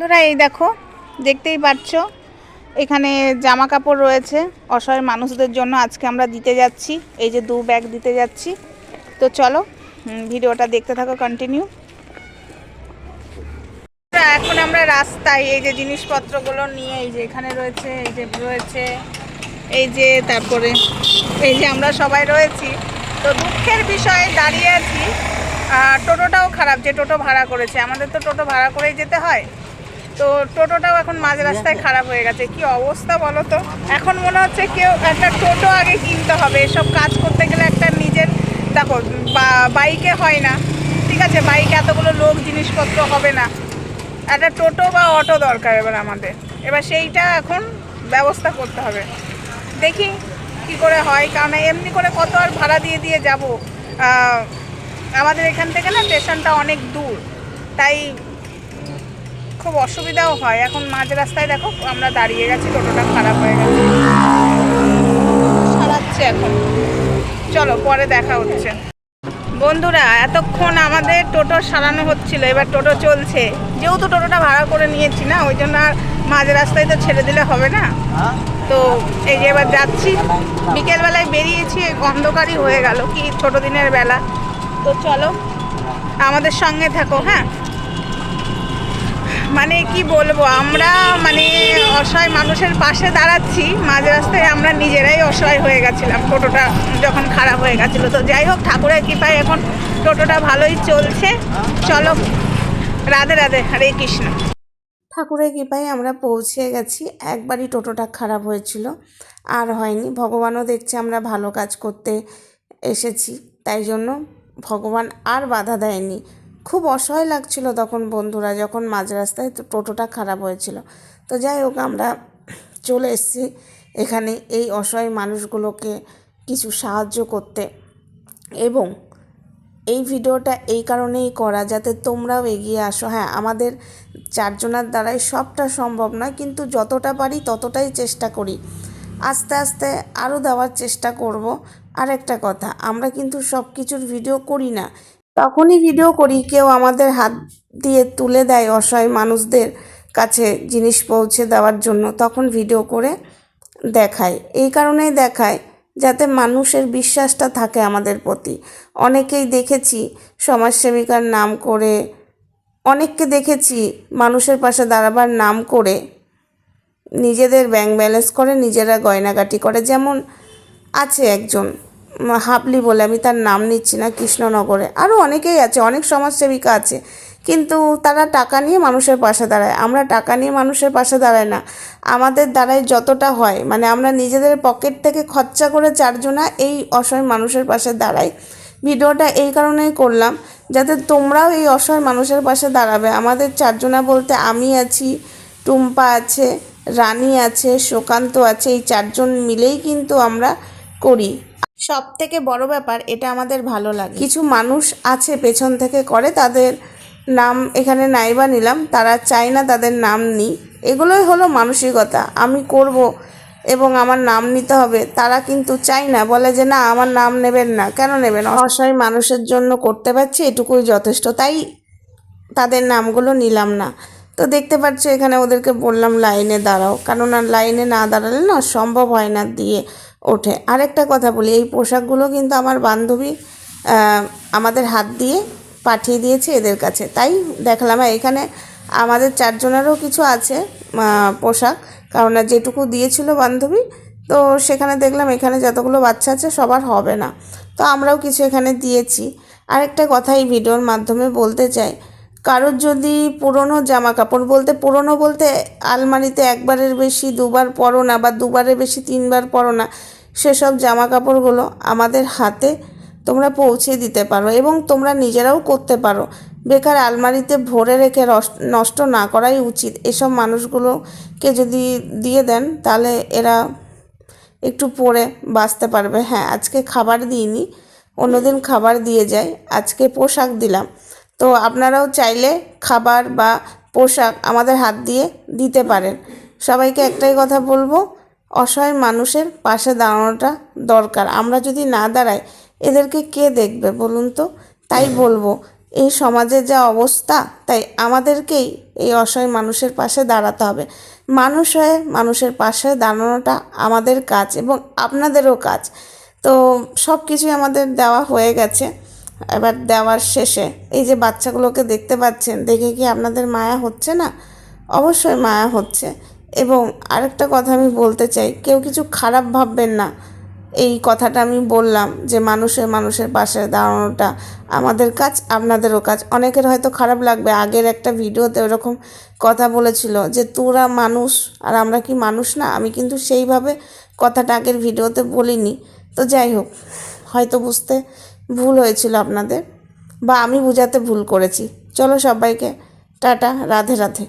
বন্ধুরা, এই দেখো, দেখতেই পাচ্ছ, এখানে জামা কাপড় রয়েছে, অসহায় মানুষদের জন্য আজকে আমরা দিতে যাচ্ছি, এই যে দু ব্যাগ দিতে যাচ্ছি, তো চলো ভিডিওটা দেখতে থাকো কন্টিনিউ এখন আমরা রাস্তায় এই যে জিনিসপত্রগুলো নিয়ে, এই যে এখানে রয়েছে, এই যে রয়েছে, এই যে তারপরে, এই যে আমরা সবাই রয়েছি, তো দুঃখের বিষয়ে দাঁড়িয়ে আছি, আর টোটোটাও খারাপ, যে টোটো ভাড়া করেছে, আমাদের তো টোটো ভাড়া করেই যেতে হয়। তো টোটোটাও এখন মাঝ রাস্তায় খারাপ হয়ে গেছে। কি অবস্থা বলো তো? এখন মনে হচ্ছে কেউ একটা টোটো আগে কিনতে হবে। এসব কাজ করতে গেলে একটা নিজের, দেখো বাইকে হয় না। ঠিক আছে, বাইকে এতগুলো লোক জিনিসপত্র হবে না। একটা টোটো বা অটো দরকার এবার আমাদের। এবার সেইটা এখন ব্যবস্থা করতে হবে। দেখি কি করে হয়, কারণ এমনি করে কত আর ভাড়া দিয়ে দিয়ে যাব। আমাদের এখান থেকে না স্টেশনটা অনেক দূর। তাই খুব অসুবিধাও হয়। এখন মাঝ রাস্তায় দেখো আমরা দাঁড়িয়ে গেছি, টোটোটা খারাপ হয়ে গেছে। সারাচ্ছে এখন। চলো, পরে দেখা হচ্ছে। বন্ধুরা, এতক্ষণ আমাদের টোটো সারানো হচ্ছিল, এবার টোটো চলছে। যেহেতু টোটোটা ভাড়া করে নিয়েছি না, ওই জন্য আর মাঝ রাস্তায় তো ছেড়ে দিলে হবে না। তো এই যে এবার যাচ্ছি। বিকেলবেলায় বেরিয়েছি অন্ধকারই হয়ে গেল, কি ছোটো দিনের বেলা। তো চলো, আমাদের সঙ্গে থাকো হ্যাঁ? মানে কি বলব, আমরা মানে অসহায় মানুষের পাশে দাঁড়াচ্ছি, মাঝ রাস্তায় আমরা নিজেরাই অসহায় হয়ে গেছিলাম, টোটোটা যখন খারাপ হয়ে গেছিল। তো যাই হোক, ঠাকুরের কৃপায় এখন টোটোটা ভালোই চলছে। চলো, রাধে রাধে, হরে কৃষ্ণ। ঠাকুরের কৃপায় আমরা পৌঁছে গেছি, একবারই টোটোটা খারাপ হয়েছিল, আর হয়নি। ভগবানও দেখছে আমরা ভালো কাজ করতে এসেছি, তাই জন্য ভগবান আর বাধা দেয়নি। খুব অসহায় লাগছিল তখন বন্ধুরা যখন মাঝ রাস্তায় তো টোটোটা খারাপ হয়েছিল। তো যাই হোক, আমরা চলে এসেছি এখানে এই অসহায় মানুষগুলোকে কিছু সাহায্য করতে। এবং এই ভিডিওটা এই কারণেই করা যাতে তোমরাও এগিয়ে আসো। হ্যাঁ আমাদের চারজনার দ্বারাই সবটা সম্ভব নয়, কিন্তু যতটা পারি ততটাই চেষ্টা করি। আস্তে আস্তে আরও দেওয়ার চেষ্টা করব। আর একটা কথা, আমরা কিন্তু সব কিছুর ভিডিও করি না। তখনই ভিডিও করি, কেউ আমাদের হাত দিয়ে তুলে দেয় অসহায় মানুষদের কাছে জিনিস পৌঁছে দেওয়ার জন্য, তখন ভিডিও করে দেখায়। এই কারণেই দেখায় যাতে মানুষের বিশ্বাসটা থাকে আমাদের প্রতি। অনেকেই দেখেছি সমাজসেবিকার নাম করে, অনেককে দেখেছি মানুষের পাশে দাঁড়াবার নাম করে নিজেদের ব্যাংক ব্যালেন্স করে, নিজেরা গয়নাগাটি করে। যেমন আছে একজন হাবলি বলে, আমি তার নাম নিচ্ছি না, কৃষ্ণনগরে। আরও অনেকেই আছে, অনেক সমাজসেবিকা আছে, কিন্তু তারা টাকা নিয়ে মানুষের পাশে দাঁড়ায়। আমরা টাকা নিয়ে মানুষের পাশে দাঁড়াই না। আমাদের দ্বারাই যতটা হয় মানে আমরা নিজেদের পকেট থেকে খরচা করে চারজনা এই অসহায় মানুষের পাশে দাঁড়াই। ভিডিওটা এই কারণেই করলাম, যাতে তোমরাও এই অসহায় মানুষের পাশে দাঁড়াবে। আমাদের চারজনা বলতে আমি আছি, টুম্পা আছে, রানী আছে, সুকান্ত আছে, এই চারজন মিলেই কিন্তু আমরা করি। সব থেকে বড় ব্যাপার, এটা আমাদের ভালো লাগে। কিছু মানুষ আছে পেছন থেকে করে, তাদের নাম এখানে নাইবা নিলাম, তারা চায় না তাদের নাম নিই। এগুলোই হলো মানসিকতা। আমি করব এবং আমার নাম নিতে হবে, তারা কিন্তু চাই না, বলে যে না, আমার নাম নেবেন না। কেন নেবেন? অসহায় মানুষের জন্য করতে পারছি, এটুকুই যথেষ্ট, তাই তাদের নামগুলো নিলাম না। তো দেখতে পাচ্ছ, এখানে ওদেরকে বললাম, লাইনে দাঁড়াও। কেননা লাইনে না দাঁড়ালে না, সম্ভব হয় না দিয়ে। ওঠে। আরেকটা কথা বলি, এই পোশাকগুলো কিন্তু আমার বান্ধবী আমাদের হাত দিয়ে পাঠিয়ে দিয়েছে এদের কাছে। তাই দেখলাম আর এখানে আমাদের চারজনেরও কিছু আছে পোশাক। কারণ যেটুকু দিয়েছিল বান্ধবী, তো সেখানে দেখলাম, এখানে যতগুলো বাচ্চা আছে, সবার হবে না। তো আমরাও কিছু এখানে দিয়েছি। আরেকটা কথা এই ভিডিওর মাধ্যমে বলতে চাই কারোর যদি পুরনো জামা কাপড় বলতে, পুরনো বলতে আলমারিতে একবারের বেশি, দুবার পরো না বা দুবারের বেশি, তিনবার পরো না, সেসব জামা কাপড়গুলো আমাদের হাতে তোমরা পৌঁছে দিতে পারো এবং তোমরা নিজেরাও করতে পারো। বেকার আলমারিতে ভরে রেখে নষ্ট না করাই উচিত। এসব মানুষগুলোকে যদি দিয়ে দেন, তাহলে এরা একটু পরে বাঁচতে পারবে। হ্যাঁ আজকে খাবার দিইনি, অন্যদিন খাবার দিয়ে যায় আজকে পোশাক দিলাম। তো আপনারাও চাইলে খাবার বা পোশাক আমাদের হাত দিয়ে দিতে পারেন। সবাইকে একটাই কথা বলব, অসহায় মানুষের পাশে দাঁড়ানোটা দরকার। আমরা যদি না দাঁড়াই, এদেরকে কে দেখবে বলুন তো? তাই বলব, এই সমাজের যা অবস্থা, তাই আমাদেরকেই এই অসহায় মানুষের পাশে দাঁড়াতে হবে। মানুষ হয়ে মানুষের পাশে দাঁড়ানোটা আমাদের কাজ এবং আপনাদেরও কাজ। তো সব কিছুই আমাদের দেওয়া হয়ে গেছে। এবার দেওয়ার শেষে। এই যে বাচ্চাগুলোকে দেখতে পাচ্ছেন, দেখে কি আপনাদের মায়া হচ্ছে না? অবশ্যই মায়া হচ্ছে। এবং আরেকটা কথা আমি বলতে চাই, কেউ কিছু খারাপ ভাববেন না। এই কথাটা আমি বললাম যে মানুষের মানুষের পাশে দাঁড়ানোটা আমাদের কাজ, আপনাদেরও কাজ। অনেকের হয়তো খারাপ লাগবে। আগের একটা ভিডিওতে ওরকম কথা বলেছিল যে, তোরা মানুষ আর আমরা কি মানুষ না? আমি কিন্তু সেইভাবে কথাটা আগের ভিডিওতে বলিনি। তো যাই হোক, হয়তো বুঝতে ভুল হয়েছিল আপনাদের বা আমি বোঝাতে ভুল করেছি। চলো সবাইকে টাটা রাধে রাধে।